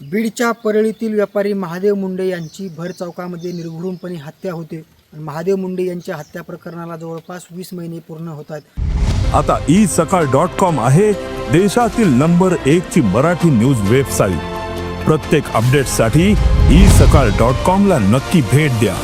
बीडच्या परळीतील व्यापारी महादेव मुंडे यांची भर चौकामध्ये निर्घृणपणे हत्या होते. महादेव मुंडे यांच्या हत्या प्रकरणाला जवळपास वीस महिने पूर्ण होत आहेत. आता ई सकाळ डॉट कॉम आहे देशातील नंबर एक ची मराठी न्यूज वेबसाईट. प्रत्येक अपडेटसाठी ई सकाळ डॉट कॉम ला नक्की भेट द्या.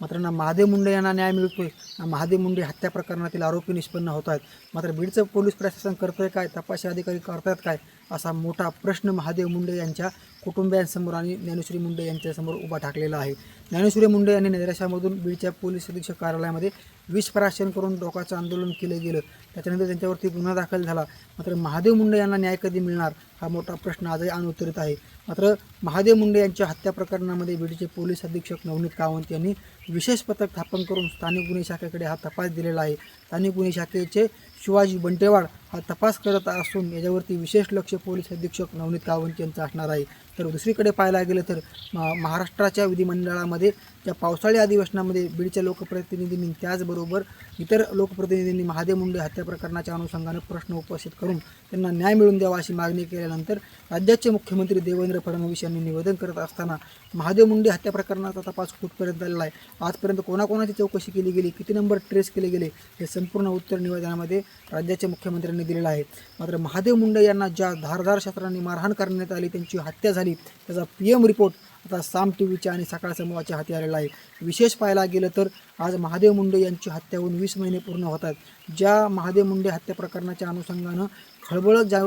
मात्र ना महादेव मुंडे यांना न्याय मिळतोय. ना महादेव मुंडे हत्या प्रकरणातील आरोपी निष्पन्न होत आहेत. मात्र बीडचं पोलीस प्रशासन करतोय काय? तपासी अधिकारी करतायत काय? असा मोठा प्रश्न महादेव मुंडे यांच्या कुटुंबियांसमोर आणि ज्ञानेश्वरी मुंडे यांच्यासमोर उभा ठाकलेला आहे. ज्ञानेश्वरी मुंडे यांनी नैराश्यामधून बीडच्या पोलीस अधीक्षक कार्यालयामध्ये विष प्राशन करून डोकाचं आंदोलन केलं गेलं. त्याच्यानंतर त्यांच्यावरती गुन्हा दाखल झाला. मात्र महादेव मुंडे यांना न्याय कधी मिळणार? हा मोठा प्रश्न आजही अनुत्तरित आहे. मात्र महादेव मुंडे यांच्या हत्या प्रकरणामध्ये बीडचे पोलीस अधीक्षक नवनीत कावंत यांनी विशेष पथक स्थापन करून स्थानिक गुन्हे शाखेकडे हा तपास दिलेला आहे. स्थानिक गुन्हे शाखेचे शिवाजी बंटेवाड हा तपास करत असून याच्यावरती विशेष लक्ष पोलीस अधीक्षक नवनीत कावंत यांचं असणार आहे. तर दुसरीकडे पाहायला गेलं तर महाराष्ट्राच्या विधिमंडळामध्ये त्या पावसाळी अधिवेशनामध्ये बीडच्या लोकप्रतिनिधींनी त्याचबरोबर इतर लोकप्रतिनिधींनी महादेव मुंडे हत्या प्रकरणाच्या अनुषंगाने प्रश्न उपस्थित करून त्यांना न्याय मिळवून द्यावा अशी मागणी केल्यानंतर राज्याचे मुख्यमंत्री देवेंद्र फडणवीस यांनी निवेदन करत असताना महादेव मुंडे हत्या प्रकरणाचा तपास कुठपर्यंत झालेला आहे? आजपर्यंत कोणाकोणाची चौकशी केली गेली? किती नंबर ट्रेस केले गेले? हे संपूर्ण उत्तर निवेदनामध्ये राज्याच्या मुख्यमंत्र्यांनी दिलेला आहे. मात्र महादेव मुंडे यांना ज्या धारधार शस्त्रांनी मारहाण करण्यात आली त्यांची हत्या झाली त्याचा पी एम रिपोर्ट आता साम टी व्हीच्या आणि सकाळ समूहाच्या हाती आलेला आहे. विशेष पाहायला गेलं तर आज महादेव मुंडे यांची हत्या होऊन वीस महिने पूर्ण होतात. ज्या महादेव मुंडे हत्या प्रकरणाच्या अनुषंगानं खळबळ जा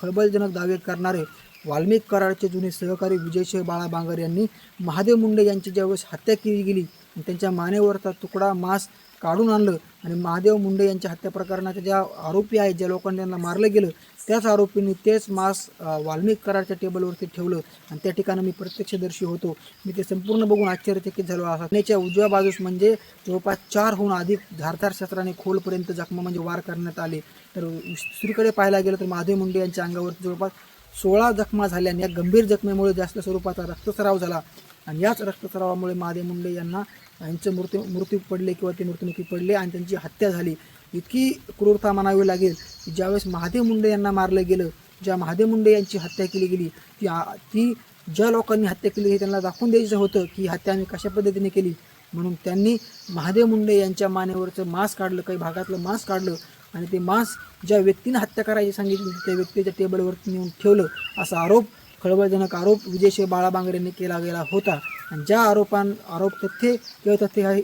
खळबळजनक दावे करणारे वाल्मिक कराडचे जुने सहकारी विजयशे बाळा बांगर यांनी महादेव मुंडे यांची ज्यावेळेस हत्या केली गेली त्यांच्या मानेवरचा तुकडा मांस काढून आणलं. आणि महादेव मुंडे यांच्या हत्या प्रकरणाच्या ज्या आरोपी आहेत ज्या लोकांनी त्यांना मारलं गेलं त्याच आरोपींनी तेच मास वाल्मिक करारच्या टेबलवरती ठेवलं. आणि त्या ठिकाणी मी प्रत्यक्षदर्शी होतो. मी ते संपूर्ण बघून आश्चर्यचकित झालो. असा त्याच्या उजव्या बाजूस म्हणजे जवळपास चारहून अधिक धारधार शस्त्राने खोलपर्यंत जखमा म्हणजे वार करण्यात आले. तर दुसरीकडे पाहायला गेलं तर महादेव मुंडे यांच्या अंगावरती जवळपास सोळा जखमा झाल्या आणि या गंभीर जखमेमुळे जास्त स्वरूपाचा रक्तस्राव झाला. आणि याच रक्तस्रावामुळे महादेव मुंडे यांना यांचे मृत्यू मृत्यू पडले किंवा ते मृत्युमुखी पडले आणि त्यांची हत्या झाली. इतकी क्रूरता म्हणावी लागेल की ज्यावेळेस महादेव मुंडे यांना मारलं गेलं ज्या महादेव मुंडे यांची हत्या केली गेली ती ती ज्या लोकांनी हत्या केली हे त्यांना दाखवून द्यायचं होतं की हत्या आम्ही कशा पद्धतीने केली. म्हणून त्यांनी महादेव मुंडे यांच्या मानेवरचं मांस काढलं काही भागातलं मांस काढलं आणि ते मांस ज्या व्यक्तीनं हत्या करायची सांगितली त्या व्यक्तीच्या टेबलवरती नेऊन ठेवलं. असा आरोप खळबळजनक आरोप विजयशिव बाळा यांनी केला गेला होता. आणि ज्या आरोपां आरोप तथ्य किंवा तथ्य ही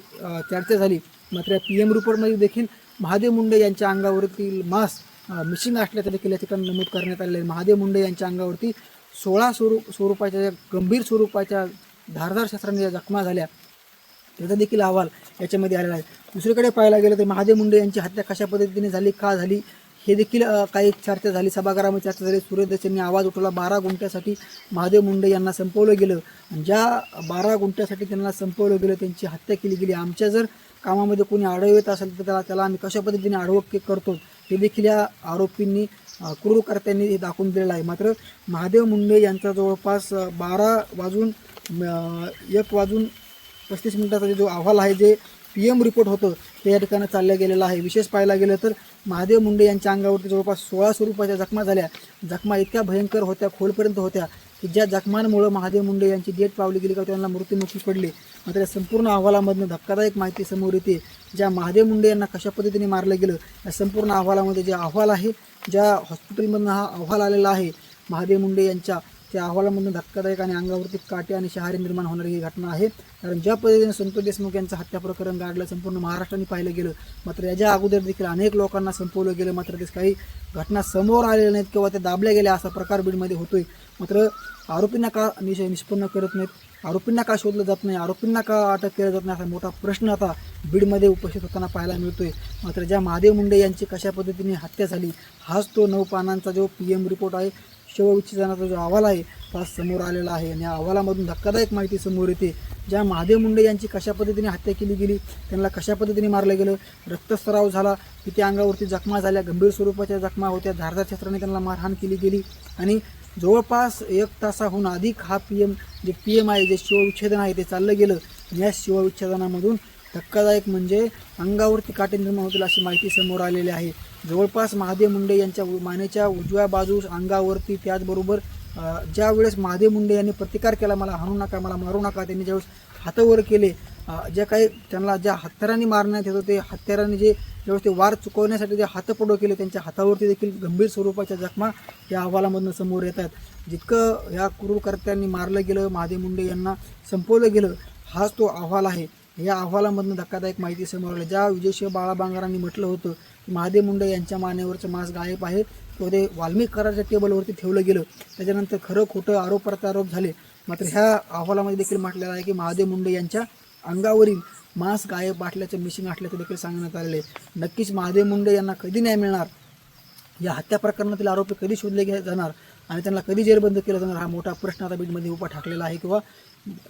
चर्चा झाली मात्र पी एम रिपोर्टमध्ये देखील महादेव मुंडे यांच्या अंगावरील मास मिशिंग असल्याचं देखील या ठिकाणी नमूद करण्यात आलेलं आहे. महादेव मुंडे यांच्या अंगावरती सोळा स्वरूप स्वरूपाच्या गंभीर स्वरूपाच्या धारधार शस्त्रांनी ज्या जखमा झाल्या त्याचा देखील अहवाल याच्यामध्ये आलेला आहे. दुसरीकडे पाहायला गेलं तर महादेव मुंडे यांची हत्या कशा पद्धतीने झाली का झाली हे देखील काही चर्चा झाली. सभागृहामध्ये चर्चा झाली. सूर्यदस यांनी आवाज उठवला. बारा गुंठ्यासाठी महादेव मुंडे यांना संपवलं गेलं. ज्या बारा गुंठ्यासाठी त्यांना संपवलं गेलं त्यांची हत्या केली गेली. आमच्या जर कामामध्ये कोणी आढळ येत असेल तर त्याला त्याला आम्ही कशा पद्धतीने आढवक करतो? हे देखील या आरोपींनी क्रूरकर्त्यांनी हे दाखवून दिलेलं आहे. मात्र महादेव मुंडे यांचा जवळपास बारा वाजून एक वाजून पस्तीस मिनिटाचा जो अहवाल आहे जे पी एम रिपोर्ट होतं. ते या ठिकाणी चाललं गेलेलं आहे. विशेष पाहायला गेलं तर महादेव मुंडे यांच्या अंगावरती जवळपास सोळा स्वरूपाच्या जखमा झाल्या. जखमा इतक्या भयंकर होत्या खोलपर्यंत होत्या की ज्या जखमांमुळं महादेव मुंडे यांची डेट पावली गेली का त्यांना मृत्यूमुखी पडले. मात्र या संपूर्ण अहवालामधनं धक्कादायक माहिती समोर येते. ज्या महादेव मुंडे यांना कशा पद्धतीने मारलं गेलं या संपूर्ण अहवालामध्ये जे अहवाल आहे ज्या हॉस्पिटलमधनं हा अहवाल आलेला आहे महादेव मुंडे यांच्या त्या अहवालामधून धक्कादायक आणि अंगावरती काटे आणि शहारे निर्माण होणारी ही घटना आहे. कारण ज्या पद्धतीने संतोष देशमुख यांचं हत्या प्रकरण गाडलं संपूर्ण महाराष्ट्राने पाहिलं गेलं मात्र याच्या अगोदर देखील अनेक लोकांना संपवलं गेलं मात्र ते काही घटना समोर आलेल्या नाहीत किंवा त्या दाबल्या गेल्या असा प्रकार बीडमध्ये होतोय. मात्र आरोपींना का निश निष्पन्न करत नाहीत? आरोपींना का शोधलं जात नाही? आरोपींना का अटक केलं जात नाही? असा मोठा प्रश्न आता बीडमध्ये उपस्थित होताना पाहायला मिळतोय. मात्र ज्या महादेव मुंडे यांची कशा पद्धतीने हत्या झाली हाच तो नऊ पानांचा जो पी एम रिपोर्ट आहे शवविच्छेदनाचा जो अहवाल आहे तो आज समोर आलेला आहे. आणि या अहवालामधून धक्कादायक माहिती समोर येते. ज्या महादेव मुंडे यांची कशा पद्धतीने हत्या केली गेली त्यांना कशा पद्धतीने मारलं गेलं रक्तस्राव झाला किती अंगावरती जखमा झाल्या गंभीर स्वरूपाच्या जखमा होत्या धारदार क्षेत्राने त्यांना मारहाण केली गेली. आणि जवळपास एक तासाहून अधिक हा पी एम जे पी एम आहे जे शिवविच्छेदन आहे ते चाललं गेलं. या शिवविच्छेदनामधून धक्कादायक म्हणजे अंगावरती काटे निर्माण होतील अशी माहिती समोर आलेली आहे. जवळपास महादेव मुंडे यांच्या उ- मानेच्या उजव्या बाजूस अंगावरती त्याचबरोबर ज्या वेळेस महादेव मुंडे यांनी प्रतिकार केला मला हाणू नका मला मारू नका त्यांनी ज्यावेळेस हातावर केले ज्या जे काही त्यांना ज्या हत्यारांनी मारण्यात येत होते हत्यारांनी जे ज्यावेळेस ते वार चुकवण्यासाठी जे हातपडो केले त्यांच्या हातावरती देखील गंभीर स्वरूपाच्या जखमा या अहवालामधनं समोर येतात. जितकं या क्रूरकर्त्यांनी मारलं गेलं महादेव मुंडे यांना संपवलं गेलं हाच तो अहवाल आहे. या अहवालामधून धक्कादायक माहिती समोर आली. ज्या विजयशिव बाळाबांगरांनी म्हटलं होतं की महादेव मुंडे यांच्या मानेवरचं मांस गायब आहे तो ते वाल्मिक टेबलवरती ठेवलं गेलं. त्याच्यानंतर खरं खोटं आरोप प्रत्यारोप झाले. मात्र ह्या अहवालामध्ये देखील म्हटलेलं आहे की महादेव मुंडे यांच्या अंगावरील मांस गायब बाटल्याचं मिशिंग असल्याचं देखील सांगण्यात आलेलं आहे. नक्कीच महादेव मुंडे यांना कधी न्याय मिळणार? या हत्या प्रकरणातील आरोपी कधी शोधले जाणार? आणि त्यांना कधी जेरबंद केलं जाणार हा मोठा प्रश्न आता बीडमध्ये उभा ठाकलेला आहे किंवा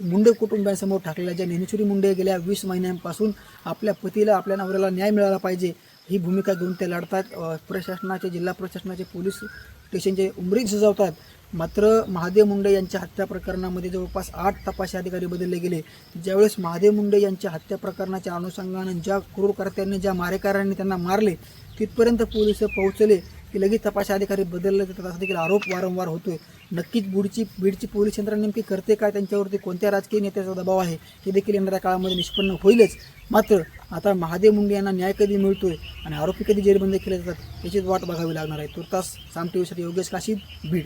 मुंडे कुटुंबियांसमोर ठाकलेला ज्या ज्ञानेश्वरी मुंडे गेल्या वीस महिन्यांपासून आपल्या पतीला आपल्या नवऱ्याला न्याय मिळाला पाहिजे ही भूमिका घेऊन ते लढतात. प्रशासनाचे जिल्हा प्रशासनाचे पोलीस स्टेशनचे उमरीत सजावतात. मात्र महादेव मुंडे यांच्या हत्या प्रकरणामध्ये जवळपास आठ तपासी अधिकारी बदलले गेले. ज्यावेळेस महादेव मुंडे यांच्या हत्या प्रकरणाच्या अनुषंगानं ज्या क्रूरकर्त्यांनी ज्या मारेकऱ्यांनी त्यांना मारले तिथपर्यंत पोलीस पोहोचले. की लगेच तपासी अधिकारी बदलले जातात. असा देखील आरोप वारंवार होतोय. नक्कीच बुडची बीडची पोलीस यंत्रणा नेमकी करते काय? त्यांच्यावरती कोणत्या राजकीय नेत्याचा दबाव आहे? हे देखील येणाऱ्या काळामध्ये निष्पन्न होईलच. मात्र आता महादेव मुंडे यांना न्याय कधी मिळतोय आणि आरोपी कधी जेरबंद केले जातात याचीच वाट बघावी लागणार आहे. तुर्तास साम टीव्हीसाठी योगेश काशीद बीड.